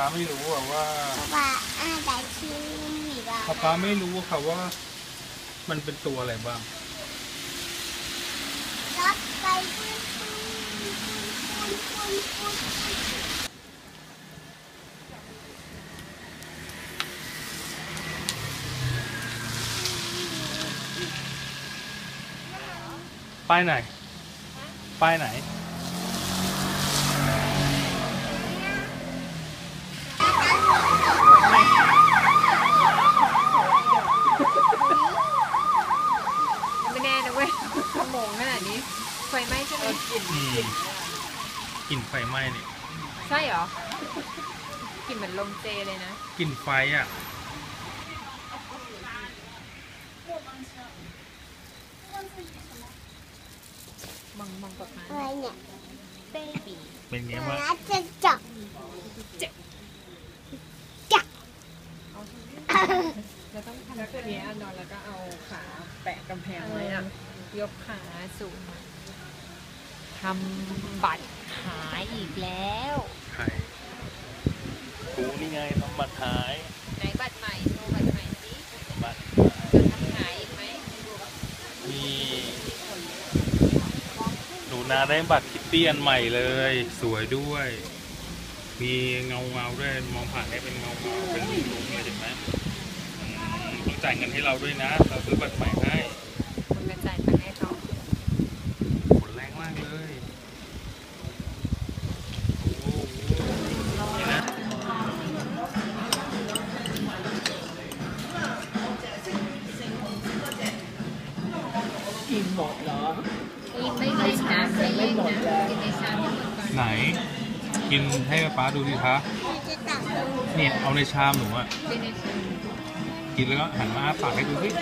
ป๊าไม่รู้อะว่าว่าอาแต่ชื่อมีบ้างป๊าป๊าไม่รู้ค่ะว่า มันเป็นตัวอะไรบ้างรถไปปุ้นปุ้นปุ้นปุ้นปุ้นปุ้นป้ายไหนป้ายไหน ไม่แน่นะเว้ยขโมงขนาดนี้ ไฟไหม้ใช่ไหมอืมกลิ่นไฟไหม้นี่ใช่เหรอกลิ่นเหมือนลมเจเลยนะกลิ่นไฟอะ มองมองกับมันอะไรเนี่ยเบบีเป็นไงมาบ้างจะจับจับเราต้องทำแบบนี้นอนแล้วก็เอาขาแปะกำแพงไว้อะยกขาสูงมา ทำบัตรหายอีกแล้วใช่กูนี่ไงทำบัตรหาย ไหนบัตรใหม่โชว์บัตรใหม่สิบัตรจะทำหายอีกไหมมีหนูนาได้บัตรคิตตี้อันใหม่เลย สวยด้วย มีเงาเงาๆด้วยมองผ่านได้เป็นเงาเงาๆเป็นรูปๆเลยเห็นไหมอืมต้องจ่ายเงินให้เราด้วยนะ เราซื้อบัตรใหม่ให้ ไม่เล่นกินในชามทั้งหมดก่อนไหน กินให้ป๊าดูดิคะจะเนี่ยเอาในชามหนูอะกินแล้วก็หันมาอ้าปากให้ดูสิเ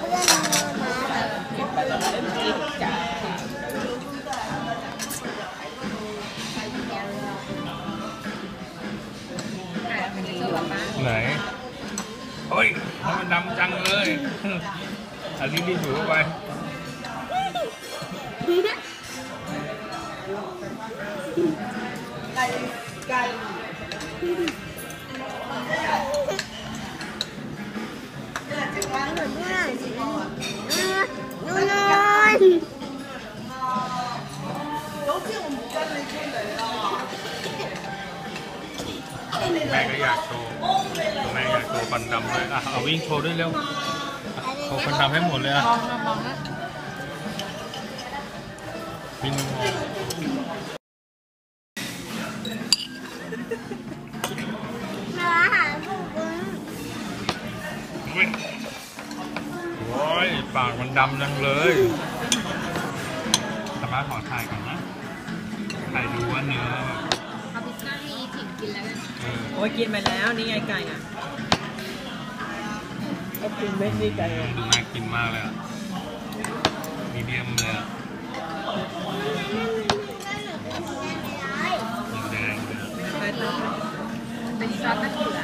พื่อนมากินไปแล้วเล่นจ้า จังเลยอันนี้รีบดูเข้าไปไก่ไก่หนุนหน่อยสินู่นนอนแม่ก็อยากโชว์ แม่อยากโชว์ฟันดำด้วยอะเอาวิ่งโชว์ด้วยเร็วโชว์ฟันดำให้หมดเลยอะมองมามองนะวิ่งมองมาหาผู้คุณอุ๊ยโอ้ยปากมันดำจังเลยสามารถขอถ่ายก่อนนะถ่ายดูว่าเนื้อแบบเอาพิซซ่าให้ถิงกินแล้วกัน โอ้ยกินไปแล้วนี่ไงไก่อะกินไม่ดนี่ไก่อะน่ากินมากเลยอะ มีเดียมเลยอะแดงเลย เป็นซอสตะเกี